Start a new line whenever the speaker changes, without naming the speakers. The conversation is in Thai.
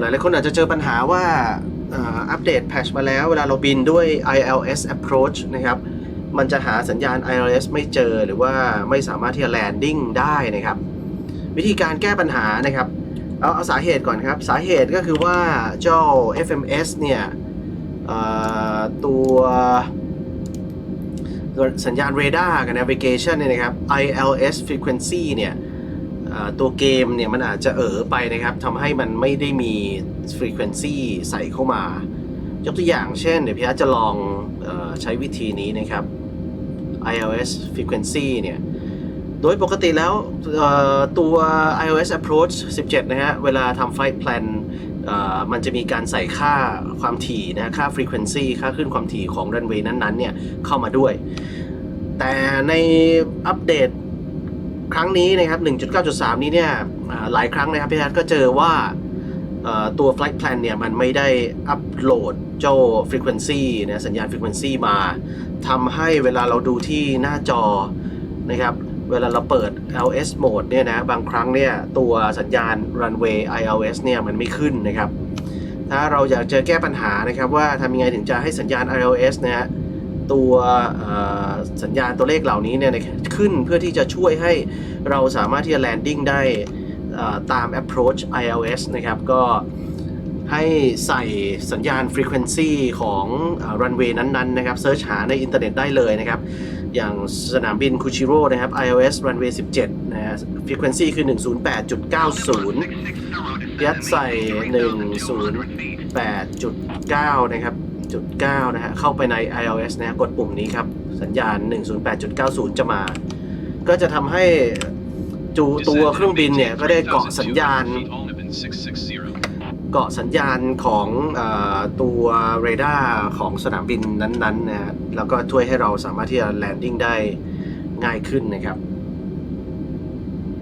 หลายหลายๆคนอาจจะเจอปัญหาว่าอัปเดตแพชมาแล้ว เวลาเราบินด้วย ILS approach นะครับมันจะหาสัญญาณ ILS ไม่เจอหรือว่าไม่สามารถที่จะ landing ได้นะครับ วิธีการแก้ปัญหานะครับ เอาเอาสาเหตุก่อนครับ สาเหตุก็คือว่าเจ้า FMS เนี่ยตัวสัญญาณเรดาร์กับ navigation เนี่ยนะครับ ILS frequency เนี่ย ตัวเกมเนี่ยมันอาจจะเอ๋อไปนะครับทำให้มันไม่ได้มี frequency ใส่เข้ามายกตัวอย่างเช่น เดี๋ยวพี่อาจะลองออใช้วิธีนี้นะครับ ILS frequency เนี่ย โดยปกติแล้วตัว iOS approach 17 นะฮะ เวลาทำ flight plan เอ่อมันจะมีการใส่ค่าความถี่นะค่า frequency ค่าขึ้นความถี่ของ runway นั้นๆ เนี่ย เข้ามาด้วย แต่ในอัปเดต ครั้งนี้นะครับ 1.9.3 นี้เนี่ยหลายครั้งนะครับพี่อาร์ตก็เจอว่าตัว flight plan เนี่ยมันไม่ได้อัปโหลดเจ้า frequency นะสัญญาณ frequency มาทำให้เวลาเราดูที่หน้าจอนะครับเวลาเราเปิด LS mode เนี่ยนะบางครั้งเนี่ยตัวสัญญาณ runway ILS เนี่ยมันไม่ขึ้นนะครับ ถ้าเราอยากจะแก้ปัญหานะครับว่าทำยังไงถึงจะให้สัญญาณ ILS นะฮะ ตัวสัญญาณตัวเลขเหล่านี้เนี่ยขึ้นเพื่อที่จะช่วยให้เราสามารถที่จะ landing ได้ตาม approach ILS นะครับก็ให้ใส่สัญญาณ frequency ของเอ่อ runway นั้นๆนะครับเซิร์ชหาในอินเทอร์เน็ตได้เลยนะครับ อย่างสนามบินคูชิโร่นะครับ iOS runway 17 นะฮะ frequency คือ 108.90 ยัดใส่ 108.9 นะครับ จุด9นะฮะ เข้าไปใน iOS นะฮะกดปุ่มนี้ครับ สัญญาณ 108.90 จะมา ก็จะทำให้จูตัวเครื่องบินเนี่ย ก็ได้เกาะสัญญาณ เกาะสัญญาณของเออตัวเรดาร์ของสนามบินนั้นๆนะฮะแล้วก็ช่วยให้เราสามารถที่จะแลนดิ้งได้ง่ายขึ้นนะครับ